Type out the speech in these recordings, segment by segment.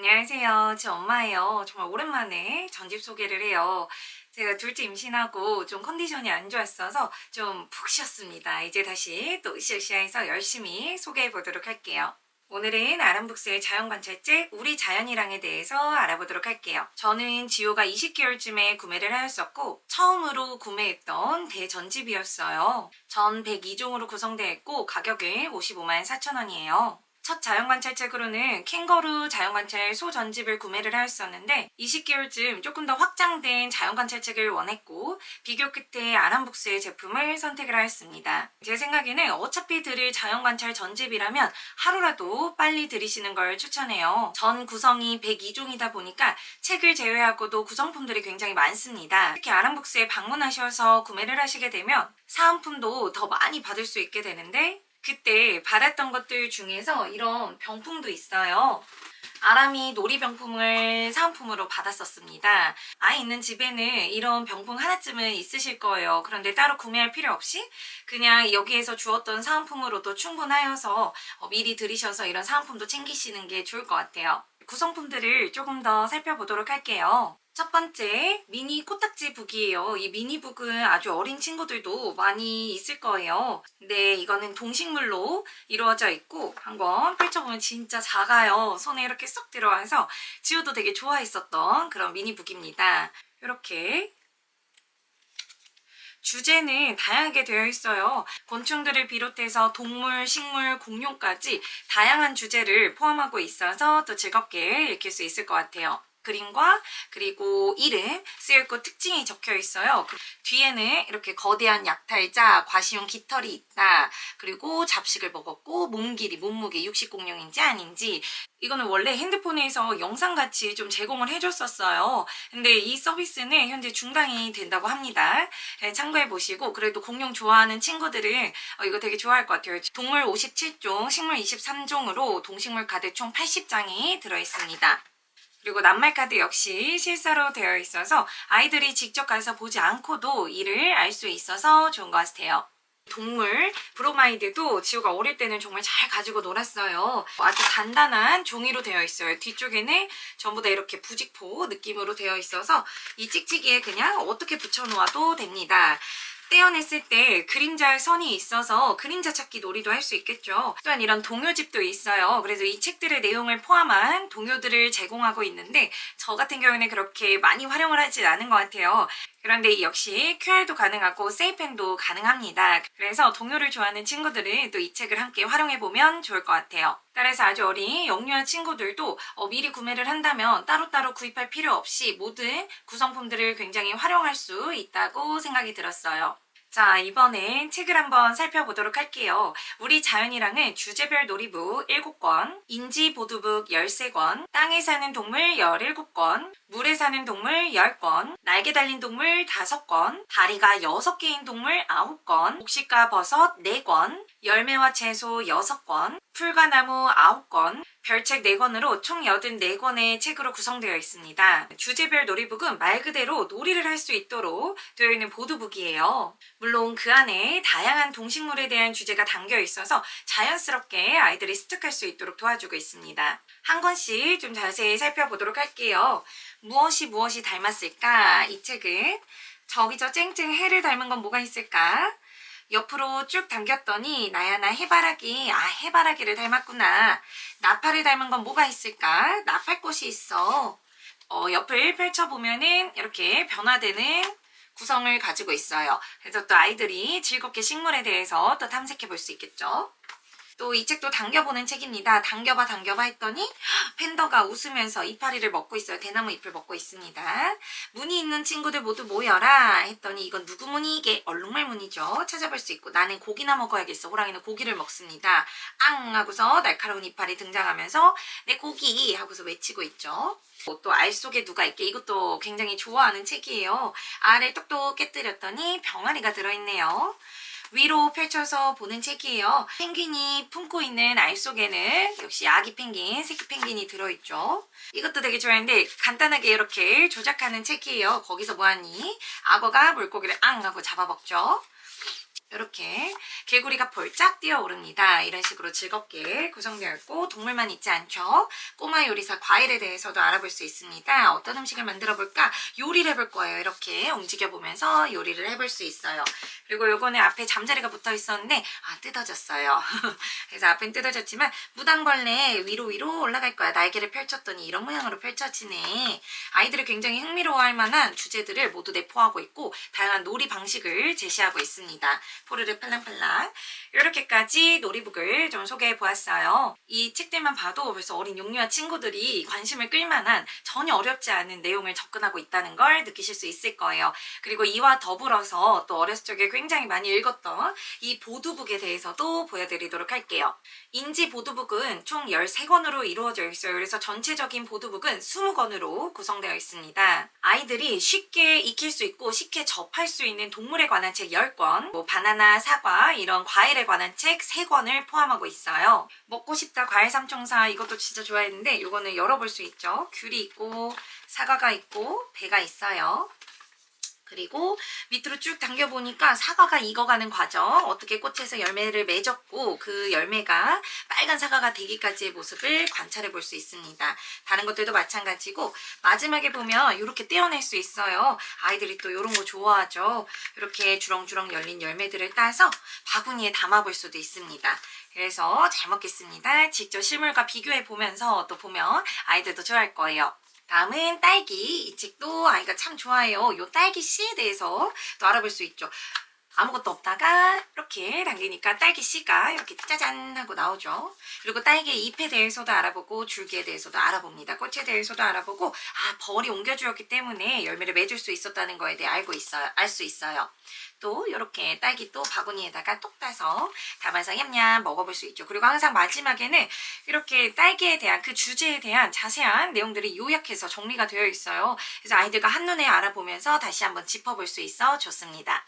안녕하세요. 제 엄마예요. 정말 오랜만에 전집 소개를 해요. 제가 둘째 임신하고 좀 컨디션이 안 좋았어서 좀 푹 쉬었습니다. 이제 다시 또 으쌰으쌰해서 열심히 소개해 보도록 할게요. 오늘은 아람북스의 자연관찰제 우리 자연이랑에 대해서 알아보도록 할게요. 저는 지호가 20개월쯤에 구매를 하였었고 처음으로 구매했던 대전집이었어요. 전 102종으로 구성되어 있고 가격은 55만 4천 원이에요. 첫 자연관찰책으로는 캥거루 자연관찰 소 전집을 구매를 하였었는데 20개월쯤 조금 더 확장된 자연관찰책을 원했고 비교 끝에 아람북스의 제품을 선택을 하였습니다. 제 생각에는 어차피 들을 자연관찰 전집이라면 하루라도 빨리 들이시는 걸 추천해요. 전 구성이 102종이다 보니까 책을 제외하고도 구성품들이 굉장히 많습니다. 특히 아람북스에 방문하셔서 구매를 하시게 되면 사은품도 더 많이 받을 수 있게 되는데 그때 받았던 것들 중에서 이런 병풍도 있어요. 아람이 놀이병풍을 사은품으로 받았었습니다. 아이 있는 집에는 이런 병풍 하나쯤은 있으실 거예요. 그런데 따로 구매할 필요 없이 그냥 여기에서 주었던 사은품으로도 충분하여서 어, 미리 들이셔서 이런 사은품도 챙기시는 게 좋을 것 같아요. 구성품들을 조금 더 살펴보도록 할게요. 첫 번째 미니 코딱지 북이에요. 이 미니 북은 아주 어린 친구들도 많이 있을 거예요. 근데 이거는 동식물로 이루어져 있고 한번 펼쳐보면 진짜 작아요. 손에 이렇게 쏙 들어와서 지우도 되게 좋아했었던 그런 미니 북입니다. 이렇게 주제는 다양하게 되어 있어요. 곤충들을 비롯해서 동물, 식물, 공룡까지 다양한 주제를 포함하고 있어서 또 즐겁게 읽힐 수 있을 것 같아요. 그림과 그리고 이름 쓰여있고 특징이 적혀 있어요. 그 뒤에는 이렇게 거대한 약탈자, 과시용 깃털이 있다. 그리고 잡식을 먹었고 몸 길이, 몸무게, 육식 공룡인지 아닌지 이거는 원래 핸드폰에서 영상같이 좀 제공을 해줬었어요. 근데 이 서비스는 현재 중단이 된다고 합니다. 네, 참고해 보시고 그래도 공룡 좋아하는 친구들은 어, 이거 되게 좋아할 것 같아요. 동물 57종, 식물 23종으로 동식물 카드 총 80장이 들어있습니다. 그리고 낱말 카드 역시 실사로 되어 있어서 아이들이 직접 가서 보지 않고도 이를 알 수 있어서 좋은 것 같아요. 동물 브로마이드도 지우가 어릴 때는 정말 잘 가지고 놀았어요. 아주 단단한 종이로 되어 있어요. 뒤쪽에는 전부 다 이렇게 부직포 느낌으로 되어 있어서 이 찍찍이에 그냥 어떻게 붙여놓아도 됩니다. 떼어냈을 때 그림자 선이 있어서 그림자 찾기 놀이도 할 수 있겠죠. 또한 이런 동요집도 있어요. 그래서 이 책들의 내용을 포함한 동요들을 제공하고 있는데 저 같은 경우에는 그렇게 많이 활용을 하지 않은 것 같아요. 그런데 역시 QR도 가능하고 세이펜도 가능합니다. 그래서 동요를 좋아하는 친구들은 또 이 책을 함께 활용해보면 좋을 것 같아요. 따라서 아주 어린 영유아 친구들도 어, 미리 구매를 한다면 따로따로 구입할 필요 없이 모든 구성품들을 굉장히 활용할 수 있다고 생각이 들었어요. 자, 이번엔 책을 한번 살펴보도록 할게요. 우리 자연이랑은 주제별 놀이북 7권, 인지 보드북 13권, 땅에 사는 동물 17권, 물에 사는 동물 10권, 날개 달린 동물 5권, 다리가 6개인 동물 9권, 곡식과 버섯 4권, 열매와 채소 6권, 풀과 나무 9권, 별책 4권으로 총 84권의 책으로 구성되어 있습니다. 주제별 놀이북은 말 그대로 놀이를 할 수 있도록 되어 있는 보드북이에요. 물론 그 안에 다양한 동식물에 대한 주제가 담겨 있어서 자연스럽게 아이들이 습득할 수 있도록 도와주고 있습니다. 한 권씩 좀 자세히 살펴보도록 할게요. 무엇이 무엇이 닮았을까? 이 책은 저기 저 쨍쨍 해를 닮은 건 뭐가 있을까? 옆으로 쭉 당겼더니 나야 나 해바라기. 아 해바라기를 닮았구나. 나팔을 닮은 건 뭐가 있을까? 나팔꽃이 있어. 어, 옆을 펼쳐보면은 이렇게 변화되는 구성을 가지고 있어요. 그래서 또 아이들이 즐겁게 식물에 대해서 또 탐색해 볼 수 있겠죠 또 이 책도 당겨보는 책입니다. 당겨봐 당겨봐 했더니 팬더가 웃으면서 이파리를 먹고 있어요. 대나무 잎을 먹고 있습니다. 무늬 있는 친구들 모두 모여라 했더니 이건 누구 무늬 이게 얼룩말 무늬죠. 찾아볼 수 있고 나는 고기나 먹어야겠어. 호랑이는 고기를 먹습니다. 앙 하고서 날카로운 이파리 등장하면서 내 고기 하고서 외치고 있죠. 또 알 속에 누가 있게 이것도 굉장히 좋아하는 책이에요. 알을 똑똑 깨뜨렸더니 병아리가 들어있네요. 위로 펼쳐서 보는 책이에요. 펭귄이 품고 있는 알 속에는 역시 아기 펭귄, 새끼 펭귄이 들어있죠. 이것도 되게 좋아하는데 간단하게 이렇게 조작하는 책이에요. 거기서 뭐하니? 악어가 물고기를 앙 하고 잡아먹죠. 이렇게 개구리가 볼짝 뛰어오릅니다. 이런 식으로 즐겁게 구성되어 있고 동물만 있지 않죠. 꼬마 요리사 과일에 대해서도 알아볼 수 있습니다. 어떤 음식을 만들어 볼까? 요리를 해볼 거예요. 이렇게 움직여 보면서 요리를 해볼 수 있어요. 그리고 요거는 앞에 잠자리가 붙어 있었는데 아 뜯어졌어요. 그래서 앞엔 뜯어졌지만 무당벌레 위로 위로 올라갈 거야. 날개를 펼쳤더니 이런 모양으로 펼쳐지네. 아이들이 굉장히 흥미로워할 만한 주제들을 모두 내포하고 있고 다양한 놀이 방식을 제시하고 있습니다. 포르르 팔랑팔랑 이렇게까지 놀이북을 좀 소개해 보았어요. 이 책들만 봐도 벌써 어린 용류와 친구들이 관심을 끌만한 전혀 어렵지 않은 내용을 접근하고 있다는 걸 느끼실 수 있을 거예요. 그리고 이와 더불어서 또 어렸을 적에 굉장히 많이 읽었던 이 보드북에 대해서도 보여드리도록 할게요. 인지 보드북은 총 13권으로 이루어져 있어요. 그래서 전체적인 보드북은 20권으로 구성되어 있습니다. 아이들이 쉽게 익힐 수 있고 쉽게 접할 수 있는 동물에 관한 책 10권, 뭐 나, 사과 이런 과일에 관한 책 3권을 포함하고 있어요. 먹고 싶다 과일 삼총사 이것도 진짜 좋아했는데 이거는 열어볼 수 있죠. 귤이 있고 사과가 있고 배가 있어요. 그리고 밑으로 쭉 당겨보니까 사과가 익어가는 과정, 어떻게 꽃에서 열매를 맺었고 그 열매가 빨간 사과가 되기까지의 모습을 관찰해 볼 수 있습니다. 다른 것들도 마찬가지고 마지막에 보면 이렇게 떼어낼 수 있어요. 아이들이 또 이런 거 좋아하죠. 이렇게 주렁주렁 열린 열매들을 따서 바구니에 담아 볼 수도 있습니다. 그래서 잘 먹겠습니다. 직접 실물과 비교해 보면서 또 보면 아이들도 좋아할 거예요. 다음은 딸기. 이 책도 아이가 참 좋아해요. 이 딸기 씨에 대해서 또 알아볼 수 있죠. 아무것도 없다가 이렇게 당기니까 딸기 씨가 이렇게 짜잔 하고 나오죠. 그리고 딸기 잎에 대해서도 알아보고 줄기에 대해서도 알아봅니다. 꽃에 대해서도 알아보고 아 벌이 옮겨주었기 때문에 열매를 맺을 수 있었다는 거에 대해 알고 있어요. 알 수 있어요. 또 이렇게 딸기 또 바구니에다가 똑 따서 담아서 냠냠 먹어볼 수 있죠. 그리고 항상 마지막에는 이렇게 딸기에 대한 그 주제에 대한 자세한 내용들이 요약해서 정리가 되어 있어요. 그래서 아이들과 한눈에 알아보면서 다시 한번 짚어볼 수 있어 좋습니다.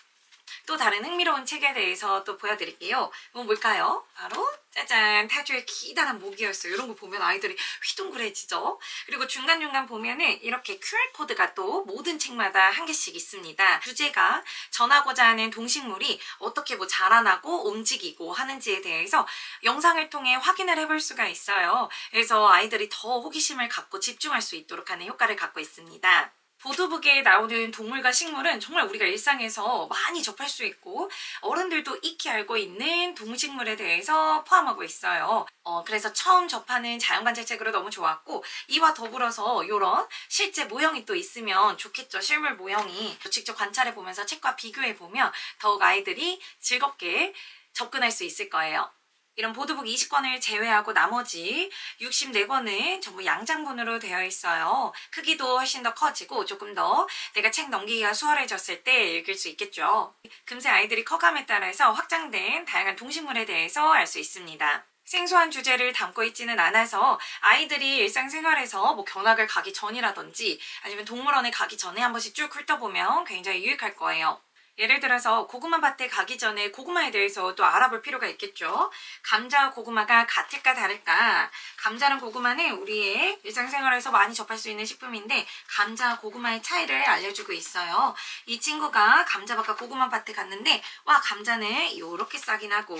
또 다른 흥미로운 책에 대해서 또 보여드릴게요. 뭐 뭘까요? 바로 짜잔 타조의 기다란 모기였어요. 이런 거 보면 아이들이 휘둥그레지죠. 그리고 중간중간 보면은 이렇게 QR코드가 또 모든 책마다 한 개씩 있습니다. 주제가 전하고자 하는 동식물이 어떻게 뭐 자라나고 움직이고 하는지에 대해서 영상을 통해 확인을 해볼 수가 있어요. 그래서 아이들이 더 호기심을 갖고 집중할 수 있도록 하는 효과를 갖고 있습니다. 보드북에 나오는 동물과 식물은 정말 우리가 일상에서 많이 접할 수 있고 어른들도 익히 알고 있는 동식물에 대해서 포함하고 있어요. 어, 그래서 처음 접하는 자연관찰책으로 너무 좋았고 이와 더불어서 이런 실제 모형이 또 있으면 좋겠죠. 실물 모형이 직접 관찰해 보면서 책과 비교해 보면 더욱 아이들이 즐겁게 접근할 수 있을 거예요. 이런 보드북 20권을 제외하고 나머지 64권은 전부 양장본으로 되어 있어요. 크기도 훨씬 더 커지고 조금 더 내가 책 넘기기가 수월해졌을 때 읽을 수 있겠죠. 금세 아이들이 커감에 따라서 확장된 다양한 동식물에 대해서 알 수 있습니다. 생소한 주제를 담고 있지는 않아서 아이들이 일상생활에서 뭐 견학을 가기 전이라든지 아니면 동물원에 가기 전에 한 번씩 쭉 훑어보면 굉장히 유익할 거예요. 예를 들어서 고구마 밭에 가기 전에 고구마에 대해서 또 알아볼 필요가 있겠죠. 감자와 고구마가 같을까 다를까? 감자랑 고구마는 우리의 일상생활에서 많이 접할 수 있는 식품인데 감자와 고구마의 차이를 알려주고 있어요. 이 친구가 감자밭과 고구마 밭에 갔는데 와 감자는 이렇게 싹이 나고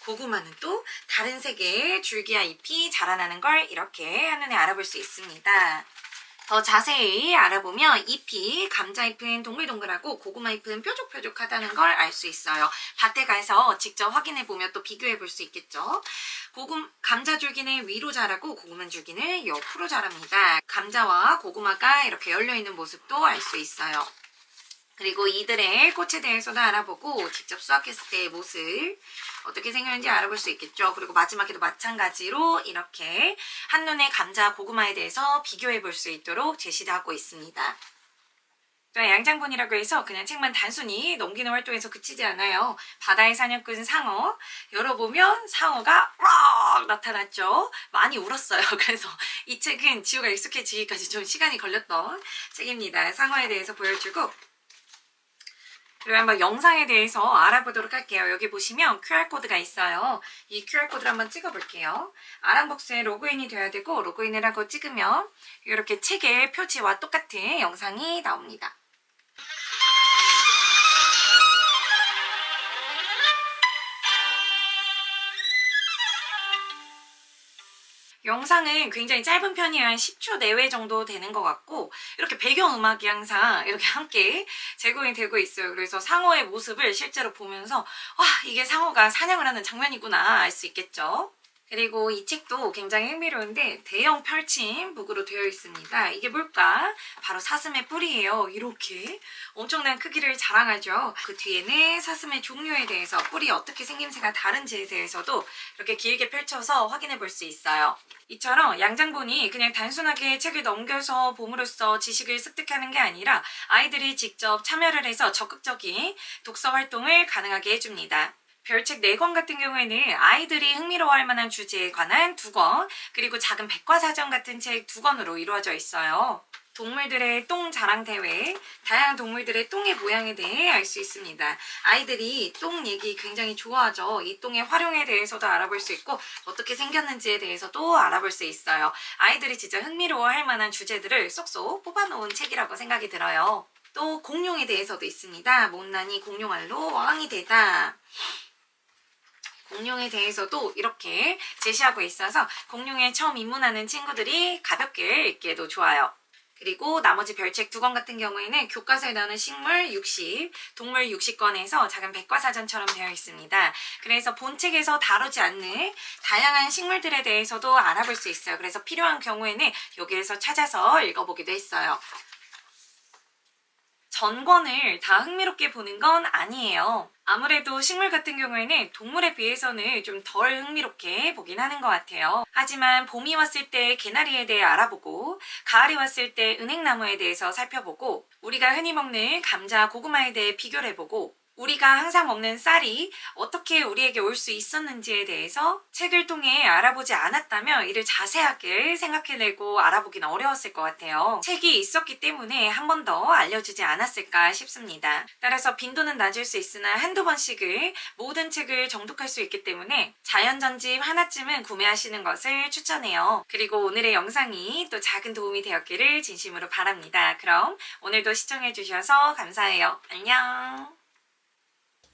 고구마는 또 다른 색의 줄기와 잎이 자라나는 걸 이렇게 한눈에 알아볼 수 있습니다. 더 자세히 알아보면 잎이 감자 잎은 동글동글하고 고구마 잎은 뾰족뾰족하다는 걸 알 수 있어요. 밭에 가서 직접 확인해 보면 또 비교해 볼 수 있겠죠. 고구 감자 줄기는 위로 자라고 고구마 줄기는 옆으로 자랍니다. 감자와 고구마가 이렇게 열려 있는 모습도 알 수 있어요. 그리고 이들의 꽃에 대해서도 알아보고 직접 수확했을 때의 모습 어떻게 생겼는지 알아볼 수 있겠죠. 그리고 마지막에도 마찬가지로 이렇게 한눈에 감자, 고구마에 대해서 비교해 볼 수 있도록 제시도 하고 있습니다. 또 양장본이라고 해서 그냥 책만 단순히 넘기는 활동에서 그치지 않아요. 바다의 사냥꾼 상어 열어보면 상어가 락 나타났죠. 많이 울었어요. 그래서 이 책은 지우가 익숙해지기까지 좀 시간이 걸렸던 책입니다. 상어에 대해서 보여주고 그리고 한번 영상에 대해서 알아보도록 할게요. 여기 보시면 QR코드가 있어요. 이 QR코드를 한번 찍어볼게요. 아랑복스에 로그인이 돼야 되고 로그인을 하고 찍으면 이렇게 책의 표지와 똑같은 영상이 나옵니다. 영상은 굉장히 짧은 편이에요. 한 10초 내외 정도 되는 것 같고 이렇게 배경음악이 항상 이렇게 함께 제공이 되고 있어요. 그래서 상어의 모습을 실제로 보면서 와 이게 상어가 사냥을 하는 장면이구나 알 수 있겠죠. 그리고 이 책도 굉장히 흥미로운데 대형 펼침 북으로 되어 있습니다. 이게 뭘까? 바로 사슴의 뿔이에요. 이렇게 엄청난 크기를 자랑하죠. 그 뒤에는 사슴의 종류에 대해서 뿔이 어떻게 생김새가 다른지에 대해서도 이렇게 길게 펼쳐서 확인해 볼 수 있어요. 이처럼 양장본이 그냥 단순하게 책을 넘겨서 봄으로써 지식을 습득하는 게 아니라 아이들이 직접 참여를 해서 적극적인 독서 활동을 가능하게 해줍니다. 별책 4권 같은 경우에는 아이들이 흥미로워할 만한 주제에 관한 2권, 그리고 작은 백과사전 같은 책 2권으로 이루어져 있어요. 동물들의 똥 자랑 대회, 다양한 동물들의 똥의 모양에 대해 알 수 있습니다. 아이들이 똥 얘기 굉장히 좋아하죠. 이 똥의 활용에 대해서도 알아볼 수 있고 어떻게 생겼는지에 대해서도 알아볼 수 있어요. 아이들이 진짜 흥미로워할 만한 주제들을 쏙쏙 뽑아놓은 책이라고 생각이 들어요. 또 공룡에 대해서도 있습니다. 못난이 공룡알로 왕이 되다. 공룡에 대해서도 이렇게 제시하고 있어서 공룡에 처음 입문하는 친구들이 가볍게 읽기에도 좋아요. 그리고 나머지 별책 두 권 같은 경우에는 교과서에 나오는 식물 60, 동물 60권에서 작은 백과사전처럼 되어 있습니다. 그래서 본책에서 다루지 않는 다양한 식물들에 대해서도 알아볼 수 있어요. 그래서 필요한 경우에는 여기에서 찾아서 읽어보기도 했어요. 전권을 다 흥미롭게 보는 건 아니에요. 아무래도 식물 같은 경우에는 동물에 비해서는 좀 덜 흥미롭게 보긴 하는 것 같아요. 하지만 봄이 왔을 때 개나리에 대해 알아보고, 가을이 왔을 때 은행나무에 대해서 살펴보고, 우리가 흔히 먹는 감자, 고구마에 대해 비교를 해보고, 우리가 항상 먹는 쌀이 어떻게 우리에게 올 수 있었는지에 대해서 책을 통해 알아보지 않았다면 이를 자세하게 생각해내고 알아보긴 어려웠을 것 같아요. 책이 있었기 때문에 한 번 더 알려주지 않았을까 싶습니다. 따라서 빈도는 낮을 수 있으나 한두 번씩을 모든 책을 정독할 수 있기 때문에 자연전집 하나쯤은 구매하시는 것을 추천해요. 그리고 오늘의 영상이 또 작은 도움이 되었기를 진심으로 바랍니다. 그럼 오늘도 시청해주셔서 감사해요. 안녕!